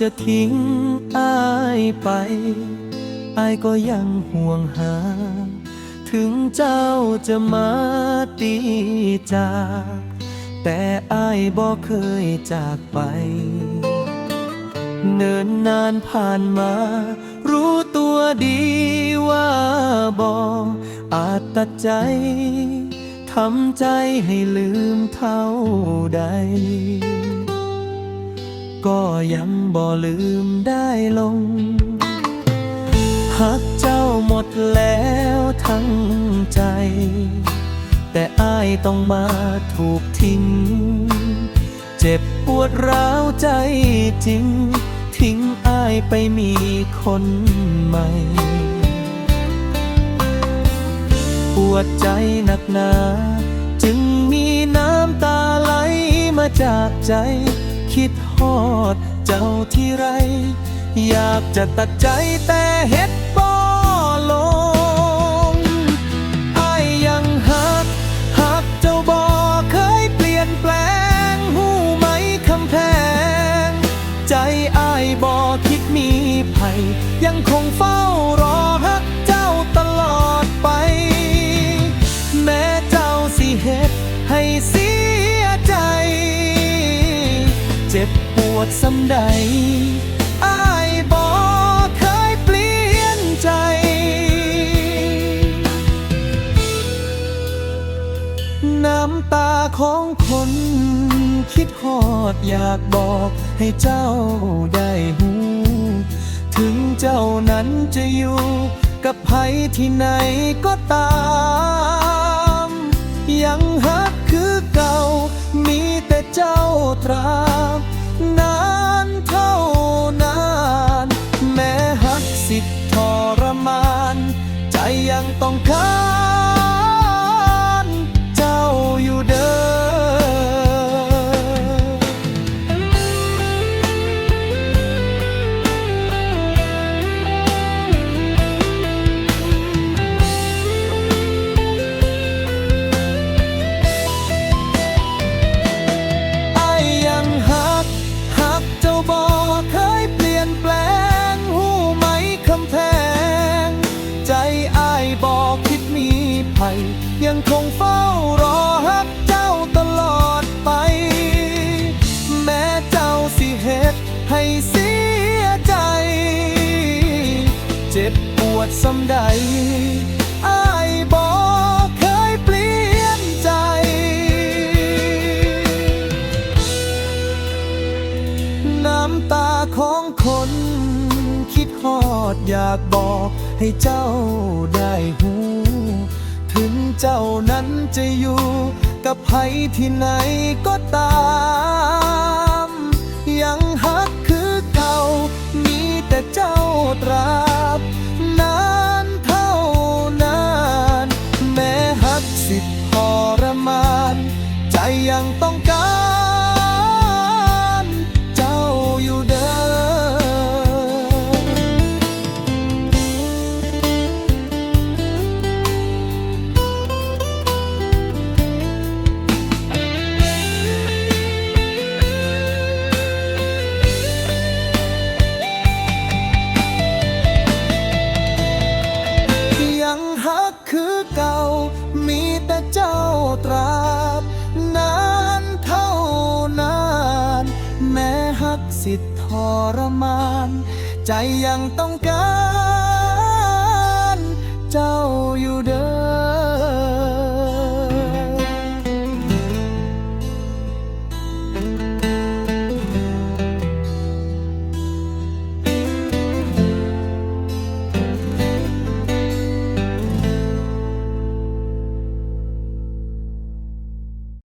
จะทิ้งอายไป อายก็ยังห่วงหา ถึงเจ้าจะมาตีจากแต่อายบอกเคยจากไป เนินนานผ่านมา รู้ตัวดีว่าบออาจตัดใจทำใจให้ลืมเท่าใด ก็ยังบ่ลืมได้ลงหักเจ้าหมดแล้วทั้งใจ แต่อ้ายต้องมาถูกทิ้ง เจ็บปวดร้าวใจจริง ทิ้งอ้ายไปมีคนใหม่ ปวดใจหนักหนา จึงมีน้ำตาไหลมาจากใจ คิดฮอดเจ้าที่ไร อยากจะตัดใจแต่เฮ็ดบ่ลงอายยังหักหักเจ้าบ่เคยเปลี่ยนแปลง หูไหมคำแพง ใจอายบ่คิดมีภัย ยังคงเฝ้า ดสำใดอายบ่เคยเปลี่ยนใจ น้ำตาของคนคิดฮอดอยากบอกให้เจ้าได้หูถึงเจ้านั้นจะอยู่กับใครที่ไหนก็ตาม ยังฮักคือเก่า มีแต่เจ้าตรา ยั ภัย ยังคงเฝ้ารอหักเจ้าตลอดไป แม้เจ้าสิเหตุให้เสียใจ เจ็บปวดสำใดอายบอกเคยเปลี่ยนใจ น้ำตาของคนคิดฮอดอยากบอกให้เจ้าได้หู ถึงเจ้านั้นจะอยู่ กับใครที่ไหนก็ตาม ยังฮักคือเก่า มีแต่เจ้าตราบ นานเท่านาน แม้ฮักสิทธทรมาน ใจยังต้อง สิทธิ์ทรมาน ใจยังต้องการ เจ้าอยู่เด้อ